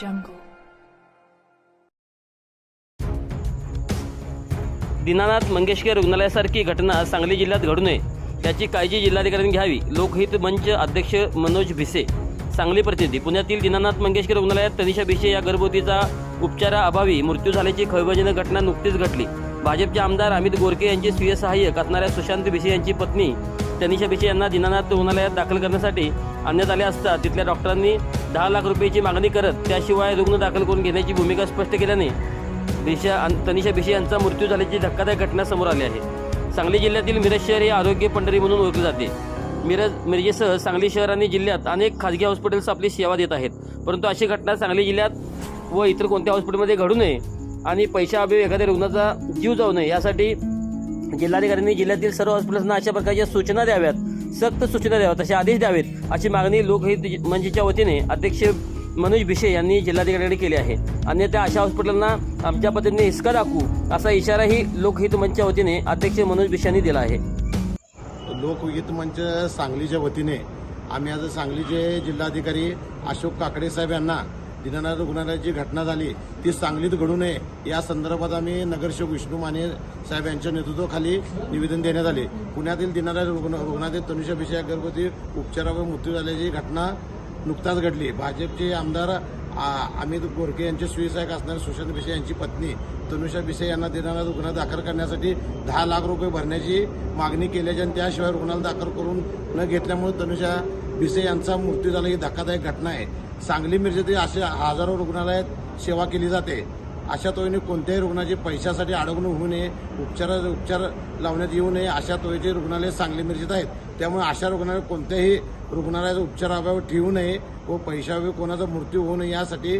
jungle. Dinanath Mangeshkar रुग्णालयासारखी घटना सांगली जिल्ह्यात घडू नये याची काळजी जिल्हाधिकाऱ्यांनी घ्यावी. लोकहित मंच अध्यक्ष मनोज भिसे सांगली प्रतिनिधी. पुण्यातील दिनानाथ मंगेशकर रुग्णालयात तनिषा भिसे या गर्भवतीचा उपचाराअभावी मृत्यू झाल्याची खळबळजनक घटना नुकतीच घडली. भाजपचे आमदार अमित गोरके यांचे स्वीय सहाय्यक असणाऱ्या सुशांत भिसे यांची पत्नी तनिषा भिसे यांना दिनानाथ रुग्णालयात दाखल करण्यासाठी आणण्यात आले असता तिथल्या डॉक्टरांनी दहा लाख रुपयाची मागणी करत त्याशिवाय रुग्ण दाखल करून घेण्याची भूमिका स्पष्ट केल्याने दिशा तनिषा भिशे यांचा मृत्यू झाल्याची धक्कादायक घटना समोर आली आहे. सांगली जिल्ह्यातील मिरज शहर हे आरोग्य पंढरी म्हणून ओळखले जाते. मिरज मिरजेसह सांगली शहर आणि जिल्ह्यात अनेक खाजगी हॉस्पिटल्स आपली सेवा देत आहेत. परंतु अशी घटना सांगली जिल्ह्यात व इतर कोणत्या हॉस्पिटलमध्ये घडू नये आणि पैशाअभावी एखाद्या रुग्णाचा जीव जाऊ नये यासाठी जिल्हाधिकाऱ्यांनी जिल्ह्यातील सर्व हॉस्पिटल्सना अशा प्रकारच्या सूचना द्याव्यात सक्त सूचना द्याव्यात असे आदेश द्यावेत अशी मागणी लोकहित मंचच्या वतीने अध्यक्ष मनोज भिशे यांनी जिल्हाधिकाऱ्यांकडे केली आहे. अन्यथा अशा हॉस्पिटलना आमच्या पद्धतीने हिसका दाखवू असा इशाराही लोकहित मंचच्या वतीने अध्यक्ष मनोज भिशे यांनी दिला आहे. लोकहित मंच सांगलीच्या वतीने आम्ही आज सांगलीचे जिल्हाधिकारी अशोक काकडे साहेब यांना दीनानाथ जी घटना झाली ती सांगलीत घडू नये. या संदर्भात आम्ही नगरसेवक विष्णू माने साहेब यांच्या नेतृत्वाखाली निवेदन देण्यात आले. पुण्यातील दीनानाथ रुग्ण रुग्णालयात तनुषा गर्भवती उपचारावर मृत्यू झाल्याची घटना नुकताच घडली. भाजपचे आमदार आ- अमित गोरके यांचे सुविसहायक असणारे सुशांत भिसे यांची पत्नी तनुषा भिसे यांना देणारा रुग्ण दाखल करण्यासाठी दहा लाख रुपये भरण्याची मागणी केल्याच्या आणि त्याशिवाय रुग्णाला दाखल करून न घेतल्यामुळे तनुषा भिसे यांचा मृत्यू झाला ही धक्कादायक घटना आहे. सांगली मिरजेतील असे हजारो रुग्णालयात सेवा केली जाते. अशा तोयीने कोणत्याही रुग्णाची पैशासाठी अडवणूक होऊ नये उपचार उपचार लावण्यात येऊ नये अशा तोहीचे रुग्णालय सांगली मिरजेत आहेत. त्यामुळे अशा रुग्णालय कोणत्याही रुग्णालयाचा उपचाराभावी ठेवू नये व पैशावे कोणाचा मृत्यू होऊ नये यासाठी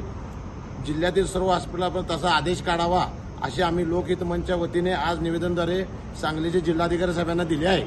जिल्ह्यातील सर्व हॉस्पिटल तसा आदेश काढावा असे आम्ही लोकहित मंचच्या वतीने आज निवेदनद्वारे सांगलीचे जिल्हाधिकारी साहेबांना दिले आहे.